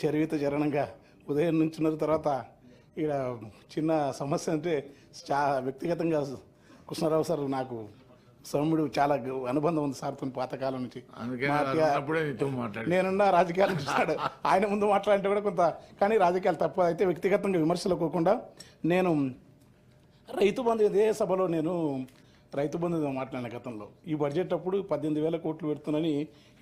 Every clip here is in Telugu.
చరివిత చరణంగా ఉదయం నుంచి ఉన్న తర్వాత ఇక్కడ చిన్న సమస్య అంటే చా వ్యక్తిగతంగా కృష్ణారావు సార్ నాకు సౌమ్యుడు చాలా అనుబంధం ఉంది సార్తో పాతకాలం నుంచి. నేనున్న రాజకీయాలు చూస్తాడు ఆయన ముందు మాట్లాడితే కూడా కొంత కానీ రాజకీయాలు తప్ప. అయితే వ్యక్తిగతంగా విమర్శలు పోకుండా నేను రైతు బంధు ఇదే సభలో నేను రైతు బంధు మాట్లాడిన గతంలో. ఈ బడ్జెట్ అప్పుడు పద్దెనిమిది వేల కోట్లు పెడుతున్నాని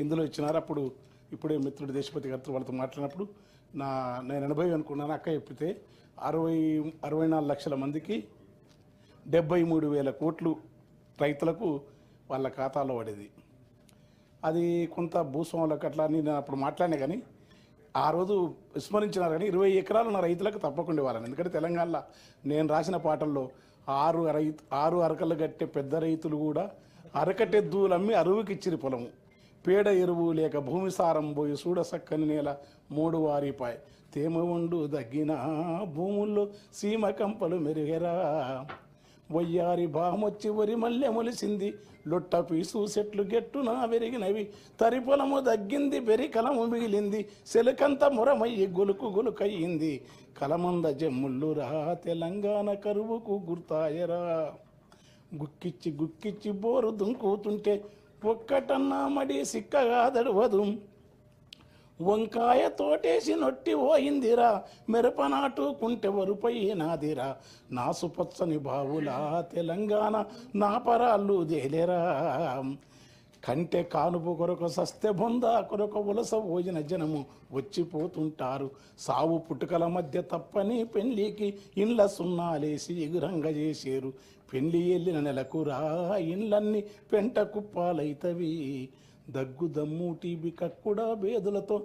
ఇందులో ఇచ్చినారు. అప్పుడు ఇప్పుడే మిత్రుడు దేశపతి గారితో వాళ్ళతో మాట్లాడినప్పుడు నా నేను ఎనభై అనుకున్నాను అక్క చెప్పితే అరవై అరవై నాలుగు లక్షల మందికి డెబ్బై మూడు వేల కోట్లు రైతులకు వాళ్ళ ఖాతాలో పడేది. అది కొంత భూస్వాములకు అట్లా అని నేను అప్పుడు మాట్లాడినా కానీ ఆ రోజు విస్మరించినారు కానీ ఇరవై ఎకరాలు ఉన్న రైతులకు తప్పకుండా ఇవ్వాలని. ఎందుకంటే తెలంగాణలో నేను రాసిన పాటల్లో ఆరు రైతు ఆరు అరకలు కట్టే పెద్ద రైతులు కూడా అరకటెద్దులు అమ్మి అరువుకి ఇచ్చిరి పొలము. పేడ ఎరువు లేక భూమి సారం పోయి చూడ సక్కని నేల మూడు వారిపాయ్. తేమ ఉండు దగ్గిన భూముల్లో సీమ కంపలు మెరుగెరా. వయ్యారి బామొచ్చి వరి మల్లె మొలిసింది. లొట్ట పీసు చెట్లు గెట్టున వెరిగినవి. తరి పొలము దగ్గింది బెరికలము మిగిలింది. సెలకంత మురమయ్యి గొలుకు గొలుకయ్యింది. కలమంద జమ్ముళ్ళురా తెలంగాణ కరువుకు గుర్తాయరా. గుక్కిచ్చి గుక్కిచ్చి బోరు దుంకుతుంటే ఒక్కటన్నా మడి సిక్కగా దడవదు వంకాయ తోటేసి నొట్టి పోయిందిరా మిరపనాటు నాటుకుంటెవరు వరుపై నాదిరా నాసుపచ్చని బావులా తెలంగాణ నా పరాళ్ళు దేలేరా కంటే కానుపు కొరకు సస్తె బొంద కొరకు ఉలస భోజన జనము వచ్చిపోతుంటారు. సావు పుట్టుకల మధ్య తప్పని పెళ్ళికి ఇండ్ల సున్నాలేసి ఎగురంగ చేసేరు. పెళ్ళి వెళ్ళిన నెలకు రా ఇండ్లన్నీ పెంట కుప్పాలైతవి దగ్గు దమ్ము టీబీ కక్కుడా బేదులతో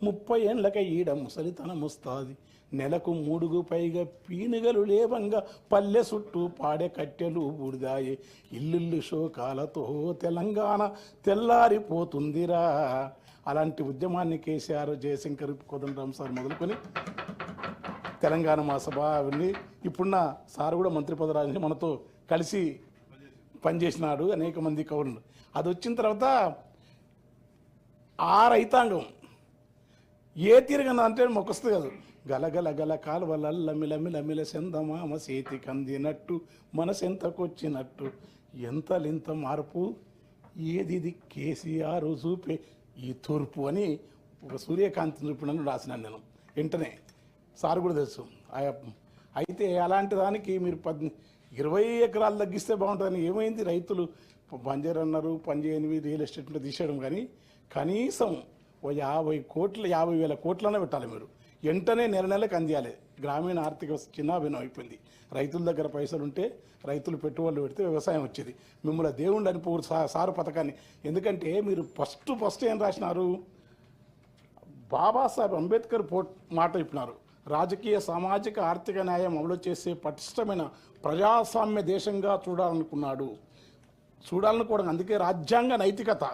ముప్పై ఏండ్లక ఈడ ముసలితనముస్తాది. నెలకు మూడుగు పైగా పీనుగలు లేవంగా పల్లె చుట్టూ పాడే కట్టెలు బుడిదాయి ఇల్లుళ్ళు శోకాలతో తెలంగాణ తెల్లారిపోతుందిరా. అలాంటి ఉద్యమాన్ని కేసీఆర్ జయశంకర్ కోదండరామ్ సార్ మొదలుకొని తెలంగాణ మా ఇప్పుడున్న సార్ కూడా మంత్రి పదరాజని మనతో కలిసి పనిచేసినాడు అనేక మంది కవులు అది వచ్చిన తర్వాత ఆ రైతాంగం ఏ తిరగన అంటే మొక్కస్తుంది కాదు. గలగల గల కాలువలల్ల మిలమిల సెందమామ చేతి కందినట్టు మనసెంతకొచ్చినట్టు ఎంతలింత మార్పు ఏది ఇది కేసీఆర్ చూపే ఈ తూర్పు అని ఒక సూర్యకాంతి చూపినని రాసినాను నేను. వెంటనే సార్ కూడా తెలుసు. ఆయా అయితే అలాంటి దానికి మీరు పద్ ఇరవై ఎకరాలు తగ్గిస్తే బాగుంటుందని ఏమైంది? రైతులు బంజర్ అన్నారు పని చేయనివి రియల్ ఎస్టేట్ మీద తీసేయడం కానీ కనీసం ఓ యాభై కోట్ల యాభై వేల కోట్లనే పెట్టాలి మీరు. వెంటనే నెల నెలకు అందియాలి. గ్రామీణ ఆర్థిక చిన్నాభిన్నం అయిపోయింది. రైతుల దగ్గర పైసలు ఉంటే రైతులు పెట్టుబడులు పెడితే వ్యవసాయం వచ్చేది. మిమ్మల్ని దేవుడు అని పూర్ సారు పథకాన్ని. ఎందుకంటే మీరు ఫస్ట్ ఫస్ట్ ఏం రాసినారు? బాబాసాహెబ్ అంబేద్కర్ పో మాట చెప్పినారు. రాజకీయ సామాజిక ఆర్థిక న్యాయం అమలు చేసే పటిష్టమైన ప్రజాస్వామ్య దేశంగా చూడాలనుకున్నాడు. చూడాలనుకోవడం అందుకే రాజ్యాంగ నైతికత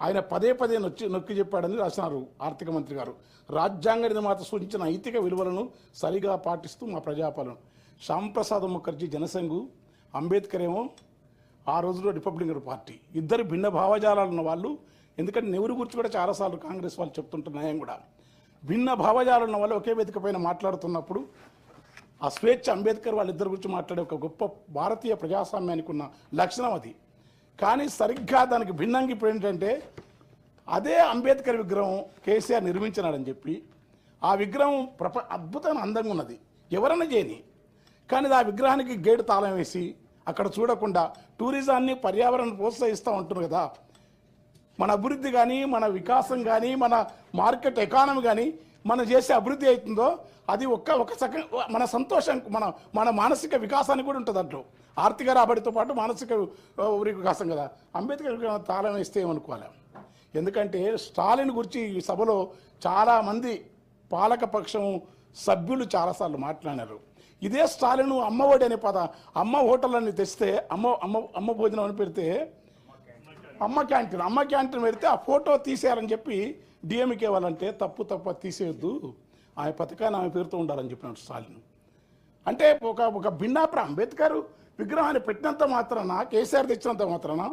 ఆయన పదే పదే నొచ్చి నొక్కి చెప్పాడని రాసినారు ఆర్థిక మంత్రి గారు. రాజ్యాంగ నిర్మాత సూచించిన నైతిక విలువలను సరిగా పాటిస్తూ మా ప్రజాపాలన. శ్యాంప్రసాద్ ముఖర్జీ జనసంఘు అంబేద్కర్ ఏమో ఆ రోజులో రిపబ్లికన్ పార్టీ. ఇద్దరు భిన్న భావజాలాలు ఉన్న వాళ్ళు ఎందుకంటే నెవరు గురించి కూడా చాలాసార్లు కాంగ్రెస్ వాళ్ళు చెప్తుంటారు కూడా. భిన్న భావజాలం ఉన్న వాళ్ళు ఒకే వేదిక పైన మాట్లాడుతున్నప్పుడు ఆ స్వేచ్ఛ అంబేద్కర్ వాళ్ళిద్దరి గురించి మాట్లాడే ఒక గొప్ప భారతీయ ప్రజాస్వామ్యానికి ఉన్న లక్షణం అది. కానీ సరిగ్గా దానికి భిన్నంగా ఇప్పుడు ఏంటంటే అదే అంబేద్కర్ విగ్రహం కేసీఆర్ నిర్మించినాడని చెప్పి ఆ విగ్రహం ప్రప అద్భుతమైన అందంగా ఉన్నది. ఎవరన్నా చేయని. కానీ ఆ విగ్రహానికి గేటు తాళం వేసి అక్కడ చూడకుండా టూరిజాన్ని పర్యావరణాన్ని ప్రోత్సహిస్తూ ఉంటున్నారు కదా. మన అభివృద్ధి కానీ మన వికాసం కానీ మన మార్కెట్ ఎకానమీ కానీ మనం చేసే అభివృద్ధి అవుతుందో అది ఒక్క ఒక సక మన సంతోషం మన మన మానసిక వికాసానికి కూడా ఉంటుంది దాంట్లో ఆర్థిక రాబడితో పాటు మానసిక వికాసం కదా. అంబేద్కర్ తాళం వేస్తే ఏమనుకోవాలి? ఎందుకంటే స్టాలిన్ గురించి ఈ సభలో చాలామంది పాలకపక్షం సభ్యులు చాలాసార్లు మాట్లాడారు ఇదే స్టాలిన్ అమ్మఒడి అనే పద అమ్మ హోటల్ అని తెస్తే అమ్మ అమ్మ అమ్మ భోజనం అని పెడితే అమ్మ క్యాంటీన్ అమ్మ క్యాంటీన్ పెడితే ఆ ఫోటో తీసేయాలని చెప్పి డిఎంకి వాళ్ళంటే తప్పు తప్ప తీసేయద్దు. తీసేయొద్దు పథకాన్ని ఆమె పేరుతో ఉండాలని చెప్పినాడు స్టాలిన్. అంటే ఒక ఒక భిన్నాప్ర అంబేద్కర్ విగ్రహాన్ని పెట్టినంత మాత్రాన కేసీఆర్ తెచ్చినంత మాత్రాన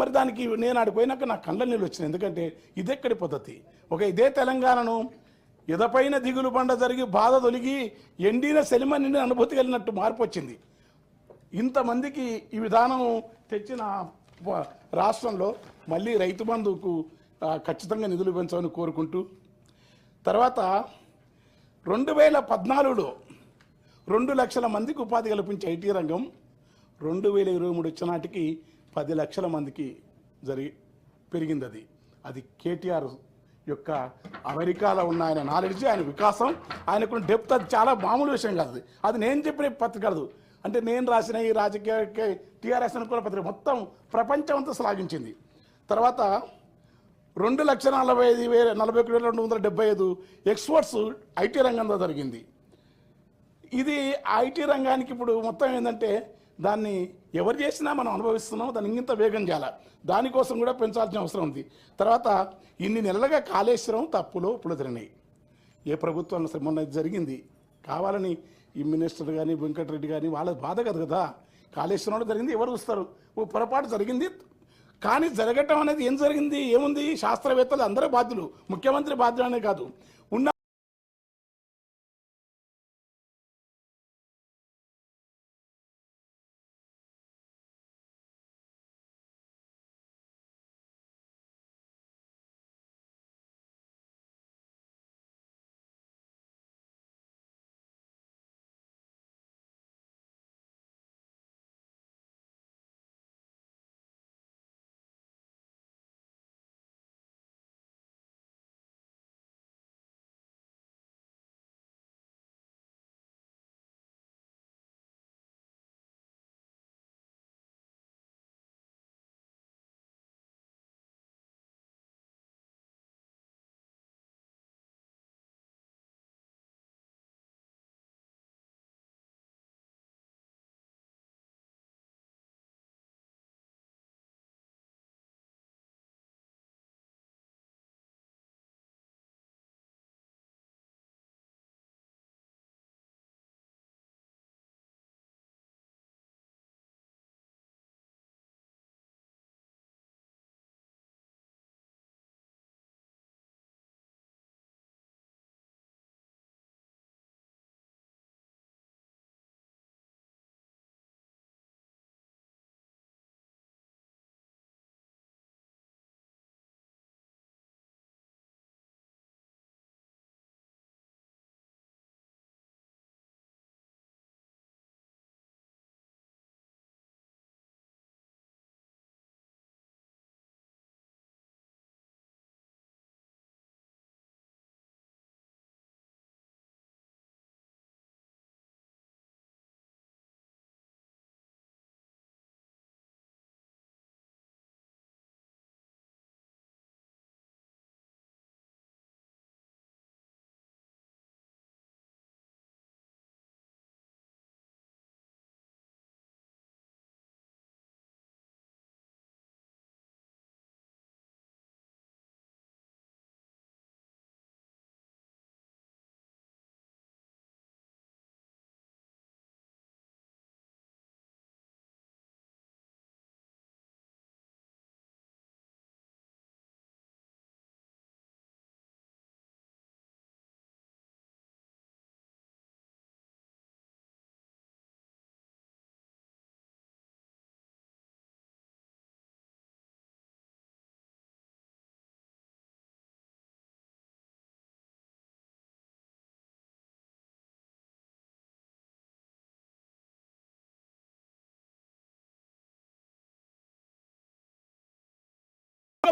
మరి దానికి నేను ఆడికి పోయినాక నా కళ్ళ నీళ్ళు వచ్చినాయి. ఎందుకంటే ఇదెక్కడి పద్ధతి? ఒక ఇదే తెలంగాణను ఎదపైన దిగులు బండ జరిగి బాధ తొలిగి ఎండిన సెలిమ నిండిన అనుభూతి కలిగినట్టు మార్పు వచ్చింది. ఇంతమందికి ఈ విధానం తెచ్చిన రాష్ట్రంలో మళ్ళీ రైతు బంధువుకు ఖచ్చితంగా నిధులు పెంచాలని కోరుకుంటూ తర్వాత రెండు వేల పద్నాలుగులో రెండు లక్షల మందికి ఉపాధి కల్పించే ఐటీ రంగం రెండు వేల ఇరవై మూడు వచ్చే నాటికి పది లక్షల మందికి జరిగి పెరిగింది అది అది కేటీఆర్ యొక్క అమెరికాలో ఉన్న ఆయన నాలెడ్జ్ ఆయన వికాసం ఆయనకున్న డెప్త్ అది చాలా మామూలు విషయం కాదు అది. అది నేను చెప్పిన పత్రిక కాదు అంటే నేను రాసిన ఈ రాజకీయ టీఆర్ఎస్ అనుకున్న పత్రిక మొత్తం ప్రపంచం అంతా శ్లాఘించింది. తర్వాత రెండు లక్షల నలభై ఐదు వేల నలభై ఒకటి వేల రెండు వందల డెబ్బై ఐదు ఎక్స్పోర్ట్స్ ఐటీ రంగంలో జరిగింది. ఇది ఐటీ రంగానికి ఇప్పుడు మొత్తం ఏంటంటే దాన్ని ఎవరు చేసినా మనం అనుభవిస్తున్నాం దాన్ని ఇంత వేగం చేయాలి. దానికోసం కూడా పెంచాల్సిన అవసరం ఉంది. తర్వాత ఇన్ని నెలలుగా కాళేశ్వరం తప్పులో పులదిరినాయి ఏ ప్రభుత్వం అసలు మొన్న జరిగింది. కావాలని ఈ మినిస్టర్ కానీ వెంకటరెడ్డి కానీ వాళ్ళ బాధ కదా కదా. కాళేశ్వరంలో జరిగింది ఎవరు వస్తారు? ఓ పొరపాటు జరిగింది. కానీ జరగటం అనేది ఏం జరిగింది? ఏముంది? శాస్త్రవేత్తలు అందరూ బాధ్యులు ముఖ్యమంత్రి బాధ్యులనే కాదు.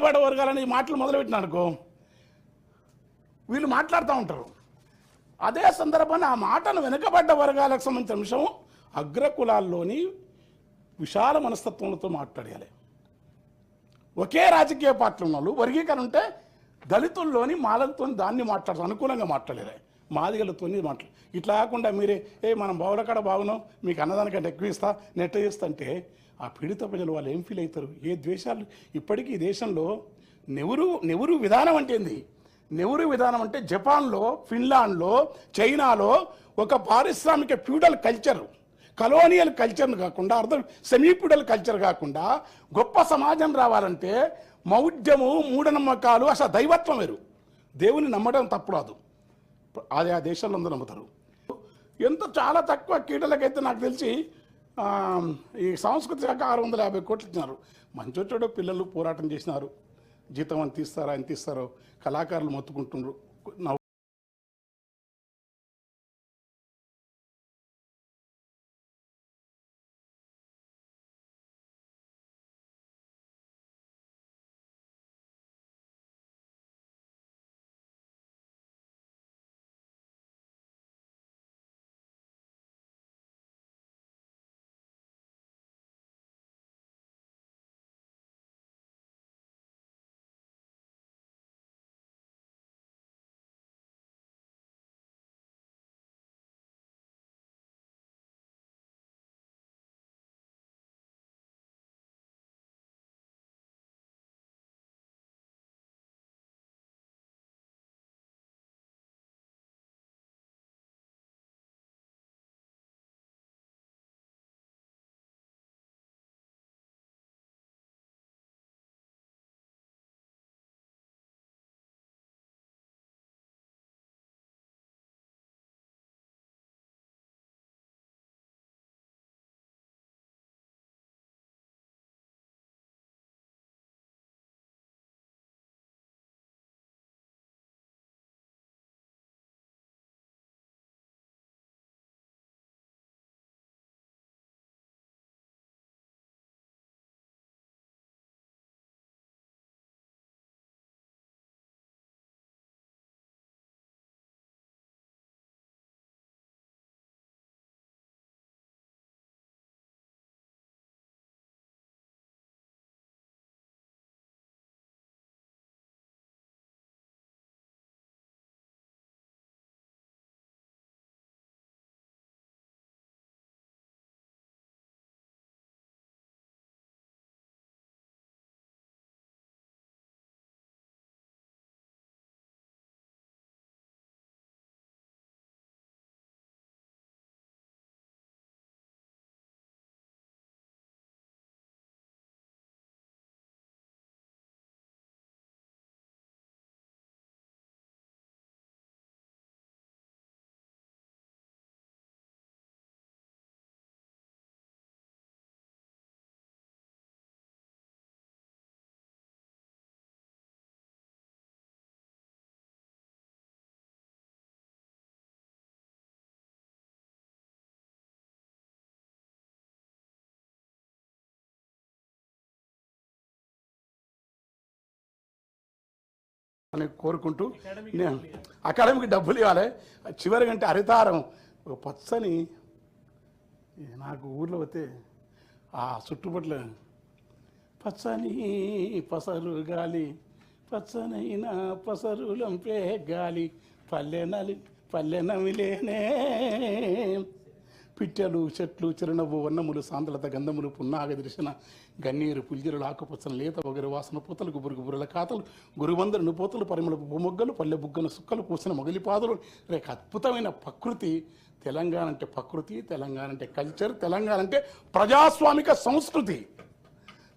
ఉన్న వర్గాలని మాటలు మొదలుపెట్టిన అనుకో వీళ్ళు మాట్లాడుతూ ఉంటారు. అదే సందర్భాన్ని ఆ మాటను వెనుకబడ్డ వర్గాలకు సంబంధించిన అంశం అగ్రకులాల్లోని విశాల మనస్తత్వంతో మాట్లాడాలి. ఒకే రాజకీయ పార్టీ ఉన్న వాళ్ళు వర్గీకరణ ఉంటే దళితుల్లోని మాలలతో దాన్ని మాట్లాడతారు అనుకూలంగా మాట్లాడాలి మాదిగలతో మాట్లాడు ఇట్లా కాకుండా మీరే ఏ మనం బావులకాడ బాగున్నాం మీకు అన్నదానికంటే ఎక్కువ ఇస్తా నెట్ చేస్తా అంటే ఆ పీడిత ప్రజలు వాళ్ళు ఏం ఫీల్ అవుతారు? ఏ ద్వేషాలు? ఇప్పటికీ ఈ దేశంలో నెవరు నెవరు విధానం అంటే ఏంది? నెవరు విధానం అంటే జపాన్లో ఫిన్లాండ్లో చైనాలో ఒక పారిశ్రామిక ఫ్యూడల్ కల్చర్. కలోనియల్ కల్చర్ను కాకుండా అర్థం సెమీప్యూడల్ కల్చర్ కాకుండా గొప్ప సమాజం రావాలంటే మౌఢ్యము మూఢనమ్మకాలు అసలు దైవత్వం వేరు. దేవుని నమ్మడం తప్పు రాదు. అది ఆ దేశాల్లో అందరూ నమ్ముతారు. ఎంత చాలా తక్కువ కీటలకైతే నాకు తెలిసి ఈ సాంస్కృతిక శాఖ ఆరు వందల యాభై కోట్లు ఇచ్చినారు. మంచోటోడో పిల్లలు పోరాటం చేసినారు. జీతం అని తీస్తారా ఎంత తీస్తారో కళాకారులు మొత్తుకుంటున్నారు అని కోరుకుంటూ నేను అకాడమీకి డబ్బులు ఇవ్వాలి. చివరి గంటే హరితారం. ఒక పచ్చని నాకు ఊర్లో పోతే ఆ చుట్టుపట్ల పచ్చని పసరు గాలి పచ్చనైన పసరులంపే గాలి పల్లెనలి పల్లెనమిలేనే పిట్టెలు చెట్లు చిరునవ్వు వన్నములు సాంద్రత గంధములు పున్నాగ దృశన గన్నీరు పుల్జిరులు ఆకుపచ్చన లేత వగరు వాసన పూతలు గుబురు గుబురుల కాతలు గురువందరు పూతలు పరిమళ మొగ్గలు పల్లె బుగ్గను సుక్కలు పూసిన మొగలి పాదులు. అద్భుతమైన ప్రకృతి. తెలంగాణ అంటే ప్రకృతి తెలంగాణ అంటే కల్చర్ తెలంగాణ అంటే ప్రజాస్వామిక సంస్కృతి.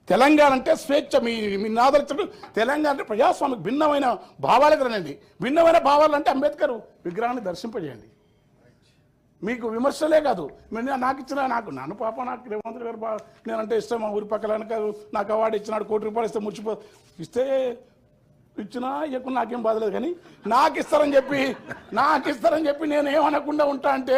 తెలంగాణ అంటే స్వేచ్ఛ మీ మీ నాదరించడం తెలంగాణ అంటే ప్రజాస్వామిక భిన్నమైన భావాలకు రండి భిన్నమైన భావాలు అంటే అంబేద్కర్ విగ్రహాన్ని దర్శింపజేయండి. మీకు విమర్శలే కాదు. మీరు నాకు ఇచ్చిన నాకు నన్ను పాప నాకు రేవంత్ గారు బా నేనంటే ఇష్టం మా ఊరి పక్కల నాకు అవార్డు ఇచ్చినాడు కోటి రూపాయలు ఇస్తే ముచ్చిపో ఇస్తే ఇచ్చినా ఇవ్వకుండా నాకేం బాధలేదు కానీ నాకు ఇస్తారని చెప్పి నాకు ఇస్తారని చెప్పి నేను ఏమనకుండా ఉంటా అంటే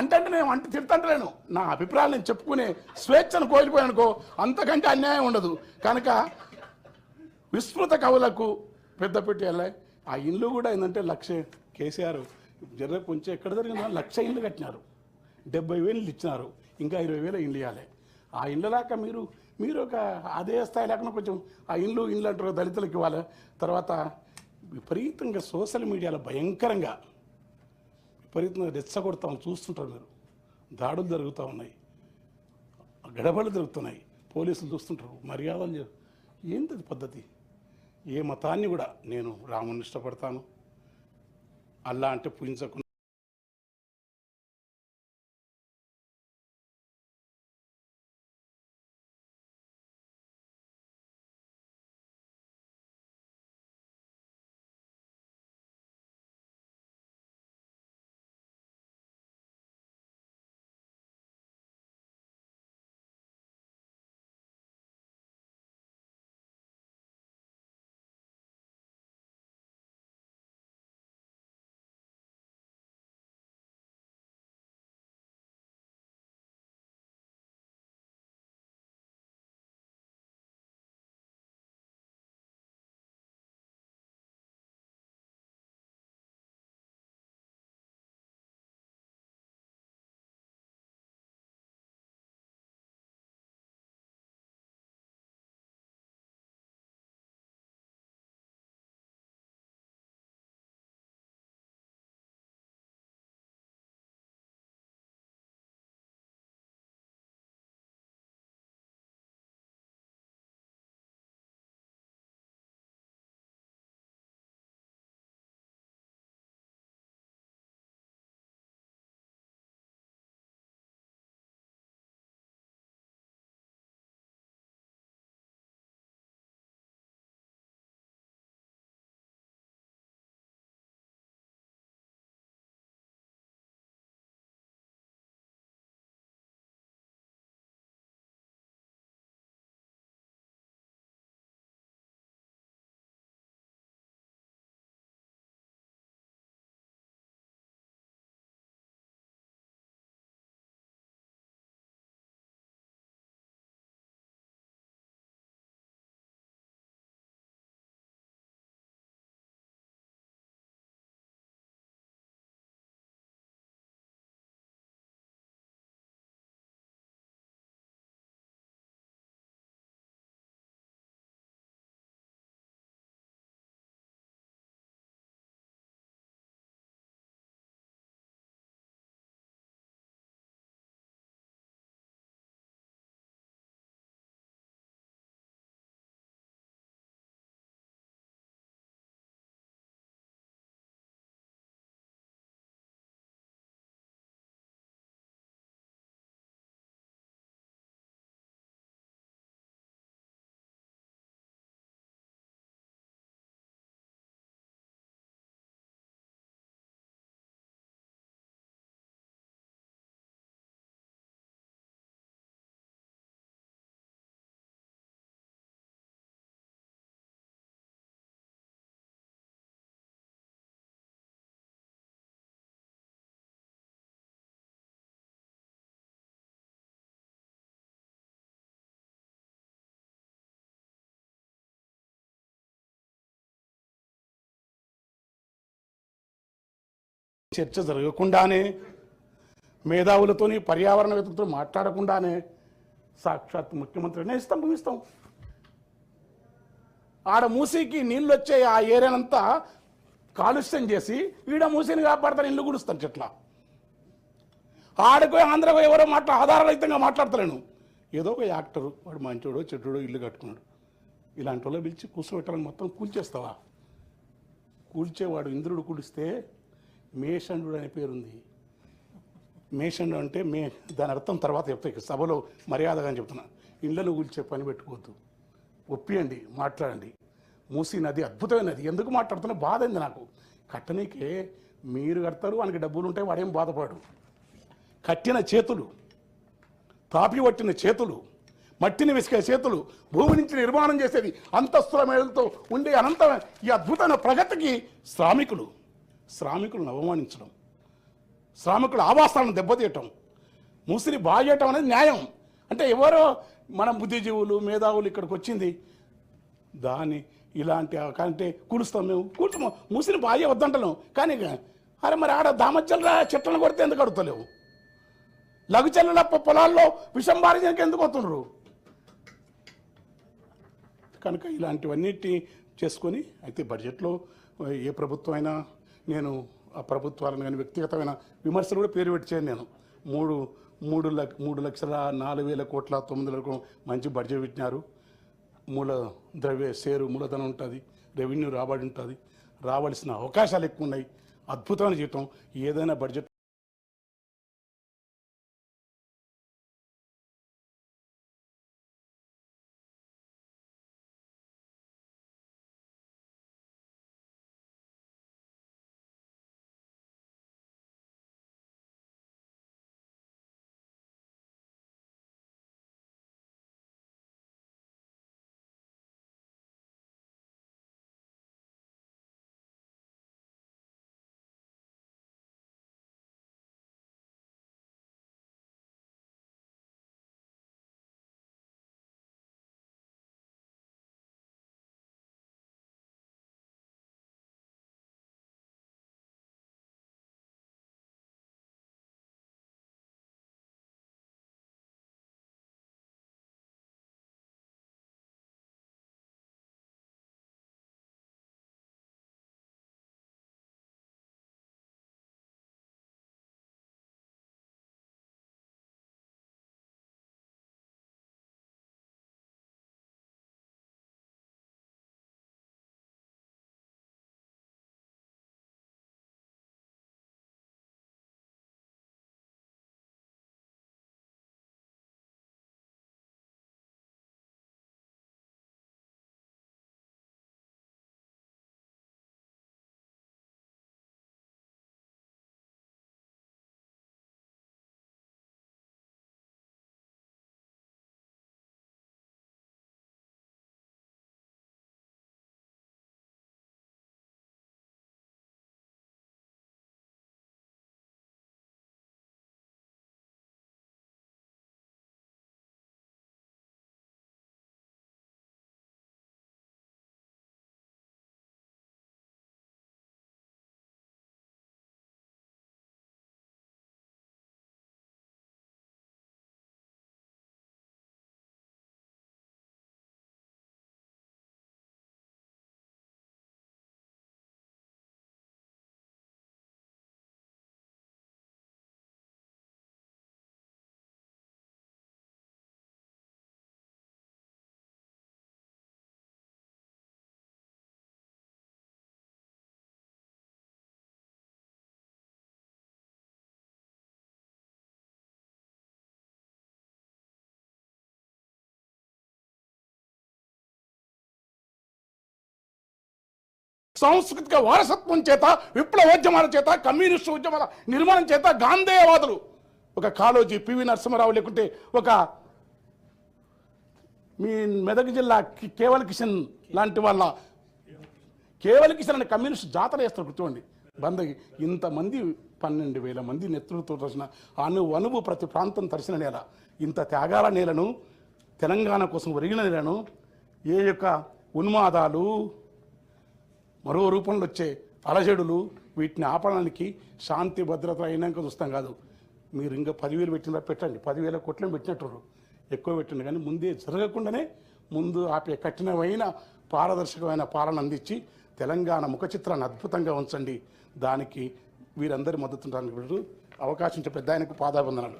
అంటే నేను అంటే తిడతంటలేను నా అభిప్రాయాలు నేను చెప్పుకునే స్వేచ్ఛను కోల్పోయానుకో అంతకంటే అన్యాయం ఉండదు. కనుక విస్తృత కవులకు పెద్ద పెట్టాలి ఆ ఇల్లు కూడా ఏంటంటే లక్ష. కేసీఆర్ జర్ర కొంచెం ఎక్కడ జరిగిందో లక్ష ఇండ్లు కట్టినారు. డెబ్బై వేలు ఇచ్చినారు. ఇంకా ఇరవై వేలు ఇండ్లు ఇవ్వాలి ఆ ఇల్లు మీరు మీరు ఒక అదే స్థాయి లేకుండా కొంచెం ఆ ఇండ్లు ఇండ్లు అంటారు దళితులకు ఇవ్వాలి. తర్వాత విపరీతంగా సోషల్ మీడియాలో భయంకరంగా విపరీతంగా రెచ్చగొడతాం చూస్తుంటారు మీరు. దాడులు జరుగుతూ ఉన్నాయి. గడబడలు జరుగుతున్నాయి. పోలీసులు చూస్తుంటారు. మర్యాదలు ఏంటది పద్ధతి? ఏ మతాన్ని కూడా నేను రాముని ఇష్టపడతాను. అల్లా అంటే పూజించకుండా చర్చ జరగకుండానే మేధావులతోని పర్యావరణవేత్తలతో మాట్లాడకుండానే సాక్షాత్ ముఖ్యమంత్రినే ఇస్తాం. భూమిస్తాం ఆడ మూసీకి నీళ్ళు వచ్చే ఆ ఏరియానంతా కాలుష్యం చేసి ఈడ మూసీని కాపాడతాను ఇల్లు గుడుస్తాను చెట్ల. ఆడకో ఆంధ్రకు ఎవరో మాట్లా ఆధారరహితంగా మాట్లాడతలేను. ఏదో ఒక యాక్టరు వాడు మంచోడో చెట్టుడో ఇల్లు కట్టుకున్నాడు. ఇలాంటి వాళ్ళు పిలిచి కూర్చోబెట్టాలని మొత్తం కూల్చేస్తావా? కూల్చేవాడు ఇంద్రుడు కూలిస్తే మేషండు అనే పేరుంది. మేషండు అంటే మే దాని అర్థం తర్వాత చెప్తా సభలో మర్యాదగా అని చెప్తున్నా. ఇళ్ళను కూల్చే పని పెట్టుకోవద్దు. ఒప్పియండి మాట్లాడండి. మూసీ నది అద్భుతమైన నది. ఎందుకు మాట్లాడుతున్నా? బాధ అయింది నాకు. కట్టనీకే మీరు కడతారు వానికి డబ్బులు ఉంటాయి వాడేం బాధపడు కట్టిన చేతులు తాపి పట్టిన చేతులు మట్టిని విసికే చేతులు భూమి నుంచి నిర్మాణం చేసేది అంతస్తుల మేళతో ఉండే అనంతమైన ఈ అద్భుతమైన ప్రగతికి శ్రామికులు. శ్రామికులను అవమానించడం శ్రామికుల ఆవాసాలను దెబ్బతీయటం ముసిరి బాగేయటం అనేది న్యాయం. అంటే ఎవరో మన బుద్ధిజీవులు మేధావులు ఇక్కడికి వచ్చింది దాన్ని ఇలాంటి కంటే కూలుస్తాం మేము. కూర్చుమో ముసిరి బాగా వద్దంటలేము కానీ అరే మరి ఆడ దామచ్చల్లా చెట్లను కొడితే ఎందుకు అడుగుతలేవు? లఘుచల్ల పొలాల్లో విషం బారించడానికి ఎందుకు వస్తుండ్రు? కనుక ఇలాంటివన్నిటి చేసుకొని అయితే బడ్జెట్లో ఏ ప్రభుత్వం అయినా నేను ఆ ప్రభుత్వాలను కానీ వ్యక్తిగతమైన విమర్శలు కూడా పేరు పెట్టాను నేను. మూడు మూడు లక్ష మూడు లక్షల నాలుగు వేల కోట్ల తొమ్మిది వరకు మంచి బడ్జెట్ పెట్టినారు. మూల ద్రవ్య షేరు మూలధనం ఉంటుంది రెవెన్యూ రాబడి ఉంటుంది. రావాల్సిన అవకాశాలు ఎక్కువ ఉన్నాయి. అద్భుతమైన జీవితం. ఏదైనా బడ్జెట్ సాంస్కృతిక వారసత్వం చేత విప్లవోద్యమాల చేత కమ్యూనిస్టు ఉద్యమాల నిర్మాణం చేత గాంధేయవాదులు. ఒక కాళోజీ పివి నరసింహారావు లేకుంటే ఒక మీ మెదక్ జిల్లా కేవల కిషన్ లాంటి వాళ్ళ కేవల కిషన్ అనే కమ్యూనిస్ట్ జాతర చేస్తారు కూర్చోండి. బందగి ఇంతమంది పన్నెండు వేల మంది నేతృత్వం తరిసిన అను అనువు ప్రతి ప్రాంతం తరిసిన నేల. ఇంత త్యాగాల నేలను తెలంగాణ కోసం ఒరిగిన నేలను ఏ యొక్క ఉన్మాదాలు మరో రూపంలో వచ్చే అలజడులు వీటిని ఆపడానికి శాంతి భద్రత అయినాక చూస్తాం కాదు. మీరు ఇంకా పదివేలు పెట్టిన పెట్టండి. పదివేల కోట్లను పెట్టినట్టు ఎక్కువ పెట్టండి. కానీ ముందే జరగకుండానే ముందు ఆపే కఠినమైన పారదర్శకమైన పాలన అందించి తెలంగాణ ముఖ చిత్రాన్ని అద్భుతంగా ఉంచండి. దానికి వీరందరి మద్దతు అవకాశం పెద్ద ఆయనకు పాదాబంధనాలు